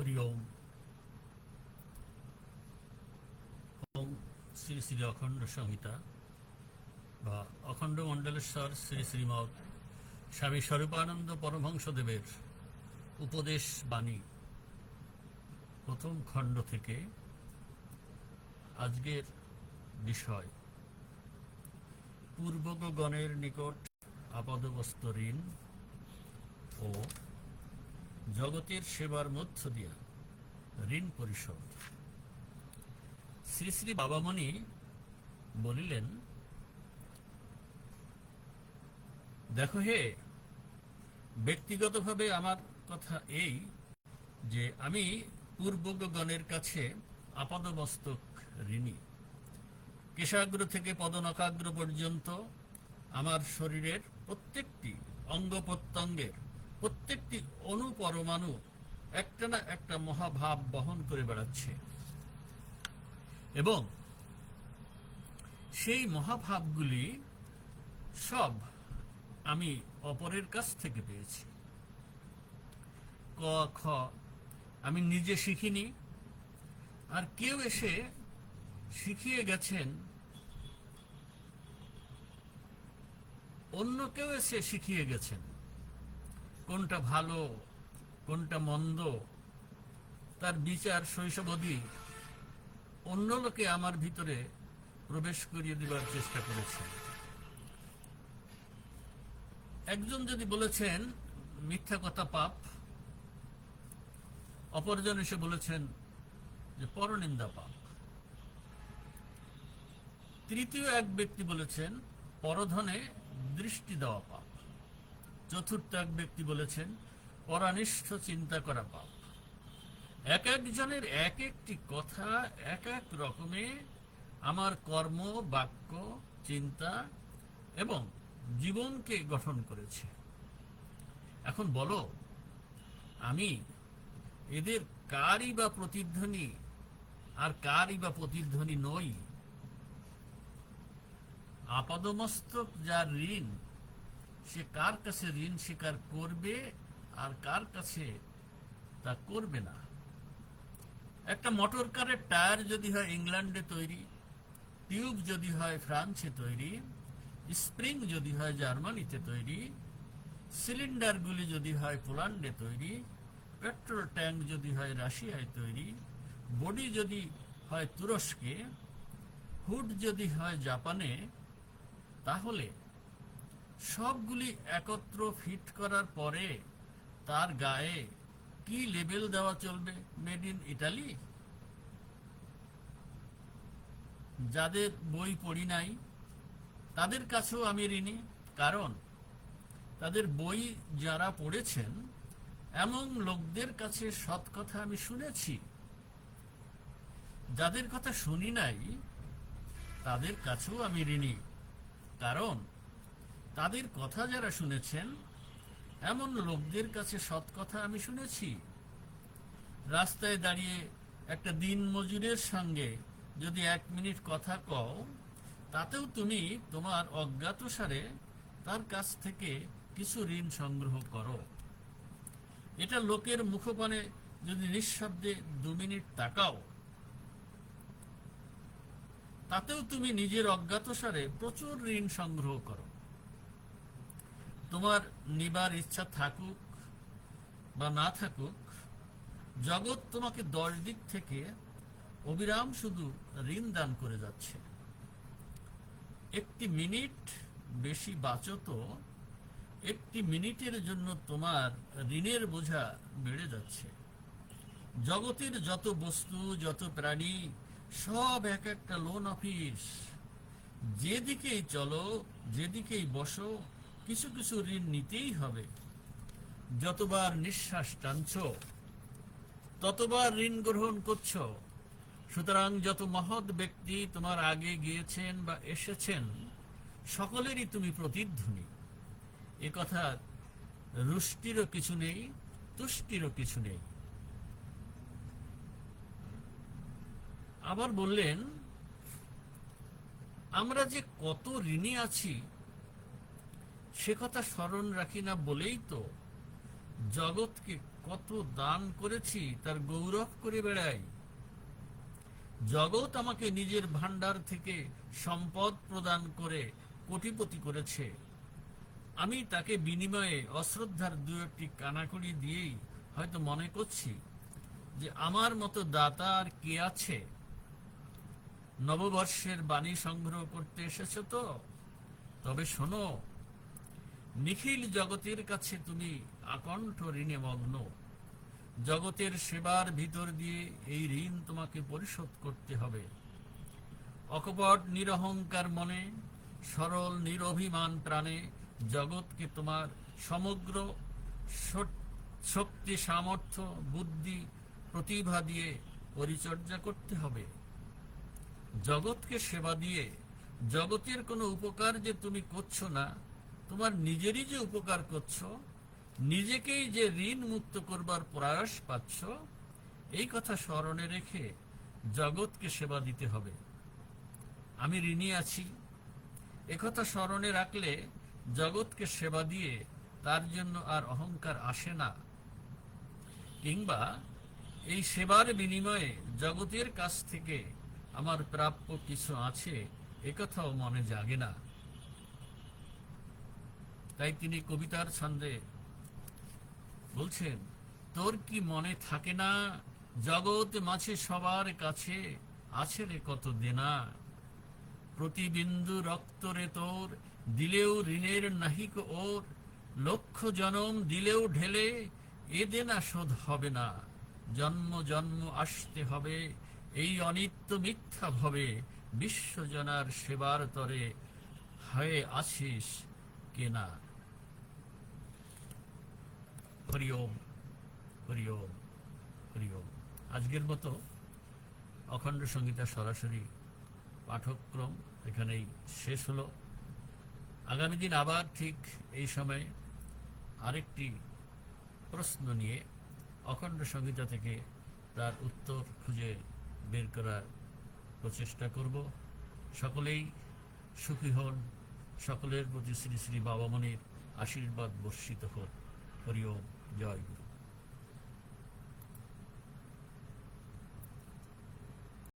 হরি ওম ওম শ্রী শ্রী অখণ্ড সংহিতা বা অখণ্ড মণ্ডলেশ্বর শ্রী শ্রীমৎ স্বামী স্বরূপানন্দ পরমহংসদেবের উপদেশ বাণী। প্রথম খণ্ড থেকে আজকের বিষয় পূর্বগণের নিকট আপাদবস্ত ঋণ ও জগতের সেবার মধ্য দিয়া ঋণ পরিশোধ। শ্রী শ্রী বাবামণি বলিলেন, দেখো হে, ব্যক্তিগতভাবে আমার কথা এই যে আমি পূর্বগণের কাছে আপাদমস্তক ঋণী। কেশাগ্র থেকে পদনকাগ্র পর্যন্ত আমার শরীরের প্রত্যেকটি অঙ্গ প্রত্যঙ্গের প্রত্যেকটি অনুপরমাণু একটা না একটা মহাভাব বহন করে বেড়াচ্ছে। এবং সেই মহাভাবগুলি সব আমি অপরের কাছ থেকে পেয়েছি। ক, খ, আমি নিজে শিখিনি, আর কেউ এসে শিখিয়ে গেছেন, অন্য কেউ এসে শিখিয়ে গেছেন। কোনটা ভালো, কোনটা মন্দ, তার বিচার শৈশব শৈশবধি অন্য লোকে আমার ভিতরে প্রবেশ করিয়ে দেবার চেষ্টা করেছে। একজন যদি বলেছেন, মিথ্যা কথা পাপ, অপরজন এসে বলেছেন যে পরনিন্দা পাপ। তৃতীয় এক ব্যক্তি বলেছেন, পরধনে দৃষ্টি দেওয়া পাপ। চতুর্থ এক ব্যক্তি বলেছেন, পরানিষ্ঠ চিন্তা করা পাপ। এক একজনের এক একটি কথা, এক এক রকমে আমার কর্ম, বাক্য, চিন্তা এবং জীবনকে গঠন করেছে। এখন বলো, আমি এদের কারই বা প্রতিধ্বনি আর কারই বা প্রতিধ্বনি নই। আপাদমস্তক যার ঋণ সে কার কাছে ঋণ স্বীকার করবে আর কার কাছে তা করবে না? একটা মোটর কারের টায়ার যদি হয় ইংল্যান্ডে তৈরি, টিউব যদি হয় ফ্রান্সে তৈরি, স্প্রিং যদি হয় জার্মানিতে তৈরি, সিলিন্ডারগুলি যদি হয় পোল্যান্ডে তৈরি, পেট্রোল ট্যাঙ্ক যদি হয় রাশিয়ায় তৈরি, বডি যদি হয় তুরস্কে, হুড যদি হয় জাপানে, তাহলে সবগুলি একত্র ফিট করার পরে তার গায়ে কি লেবেল দেওয়া চলবে? মেড ইন ইটালি যাদের বই পড়ি নাই, তাদের কাছেও আমি ঋণী, কারণ তাদের বই যারা পড়েছেন, এমন লোকদের কাছে সৎ কথা আমি শুনেছি। যাদের কথা শুনি নাই, তাদের কাছেও আমি ঋণী, কারণ তাদের কথা যারা শুনেছেন, এমন লোকদের কাছে সৎ কথা আমি শুনেছি। রাস্তায় দাঁড়িয়ে একটা দিন মজুরের সঙ্গে যদি এক মিনিট কথা কও, তাতেও তুমি তোমার অজ্ঞাতসারে তার কাছ থেকে কিছু ঋণ সংগ্রহ করো। এটা লোকের মুখপানে যদি নিঃশব্দে দু মিনিট তাকাও, তাতেও তুমি নিজের অজ্ঞাতসারে প্রচুর ঋণ সংগ্রহ করো। তোমার নিবার ইচ্ছা থাকুক বা না থাকুক, জগৎ তোমাকে দশ দিক থেকে অবিরাম শুধু ঋণ দান করে যাচ্ছে। একটি মিনিট বেশি বাঁচত, একটি মিনিটের জন্য তোমার ঋণের বোঝা বেড়ে যাচ্ছে। জগতের যত বস্তু, যত প্রাণী, সব এক একটা লোন অফিস যেদিকেই চলো, যেদিকেই বসো কিছু কিছু ঋণ নিতেই হবে। যতবার নিঃশ্বাস টানছ, ততবার ঋণ গ্রহণ করছ। সুতরাং যত মহৎ ব্যক্তি তোমার আগে গিয়েছেন বা এসেছেন, সকলেরই তুমি প্রতিধ্বনি। এ কথা রুষ্টিরও কিছু নেই, তুষ্টিরও কিছু নেই। আবার বললেন, আমরা যে কত ঋণী আছি সে কথা স্মরণ রাখি না বলেই তো জগৎকে কত দান করেছি, তার গৌরব করে বেড়াই। জগৎ আমাকে নিজের ভান্ডার থেকে সম্পদ প্রদান করে কোটিপতি করেছে। আমি তাকে বিনিময়ে অশ্রদ্ধার দু একটি কানাকড়ি দিয়েই হয়তো মনে করছি যে আমার মতো দাতা আর কে আছে? নববর্ষের বাণী সংগ্রহ করতে এসেছ তো? তবে শোনো নিখিল জগতের কাছে তুমি আকণ্ঠ ঋণে মগ্ন। জগতের সেবার ভিতর দিয়ে এই ঋণ তোমাকে পরিশোধ করতে হবে। অকপট নিরহংকার মনে, সরল নিরভিমান প্রাণে জগৎকে তোমার সমগ্র শক্তি, সামর্থ্য, বুদ্ধি, প্রতিভা দিয়ে পরিচর্যা করতে হবে। জগৎকে সেবা দিয়ে জগতের কোনো উপকার যে তুমি করছ না তোমার নিজেরই যে উপকার করছ, নিজেকেই যে ঋণ মুক্ত করবার প্রয়াস পাচ্ছ, এই কথা স্মরণে রেখে জগৎকে সেবা দিতে হবে। আমি ঋণী আছি। একথা স্মরণে রাখলে জগৎকে সেবা দিয়ে তার জন্য আর অহংকার আসে না। কিংবা এই সেবার বিনিময়ে জগতের কাছ থেকে আমার প্রাপ্য কিছু আছে একথাও মনে জাগে না। তাই তিনি কবিতার ছন্দে বলছেন, তোর কি মনে থাকে না, জগৎ মাঝে সবার কাছে আছে রে কত দেনা। প্রতি বিন্দু রক্ত রে তোর, দিলেও ঋণের নাহিক ওর। লক্ষ জনম দিলেও ঢেলে, এ দেনা শোধ হবে না। জন্ম জন্ম আসতে হবে, এই অনিত্য মিথ্যা ভবে। বিশ্বজনার সেবার তরে হয়ে আছিস কেনা। হরি ওম হরি ওম হরি ওম আজকের মতো অখণ্ড সঙ্গীতা সরাসরি পাঠক্রম এখানেই শেষ হলো। আগামী দিন আবার ঠিক এই সময় আরেকটি প্রশ্ন নিয়ে অখণ্ড সংহিতা থেকে তার উত্তর খুঁজে বের করার প্রচেষ্টা করব। সকলেই সুখী হন, সকলের প্রতি শ্রী শ্রী বাবামণির আশীর্বাদ বর্ষিত হোক। হরি 要